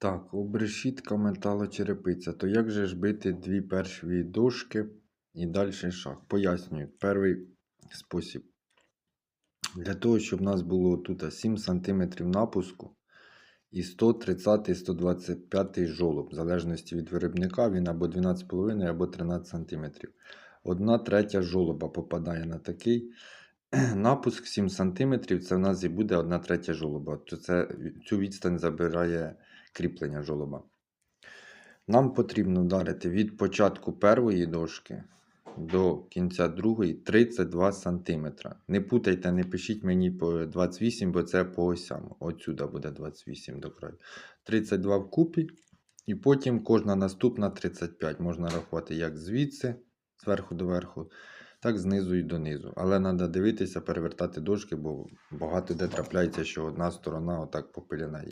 Так, обрешітка металочерепиця. То як же ж бити дві перші дошки і далі шаг? Пояснюю. Перший спосіб. Для того, щоб у нас було тут 7 см напуску і 130-125 жолоб, в залежності від виробника, він або 12,5 або 13 см. Одна третя жолоба попадає на такий. Напуск 7 см, це в нас і буде 1 третя жолоба. То це, цю відстань забирає кріплення жолоба. Нам потрібно вдарити від початку першої дошки до кінця другої 32 см. Не путайте, не пишіть мені по 28, бо це по осям. Отсюда буде 28 до краю. 32 вкупі. І потім кожна наступна 35. Можна рахувати як звідси, зверху до верху, так знизу і донизу. Але треба дивитися, перевертати дошки, бо багато де трапляється, що одна сторона отак попиляна.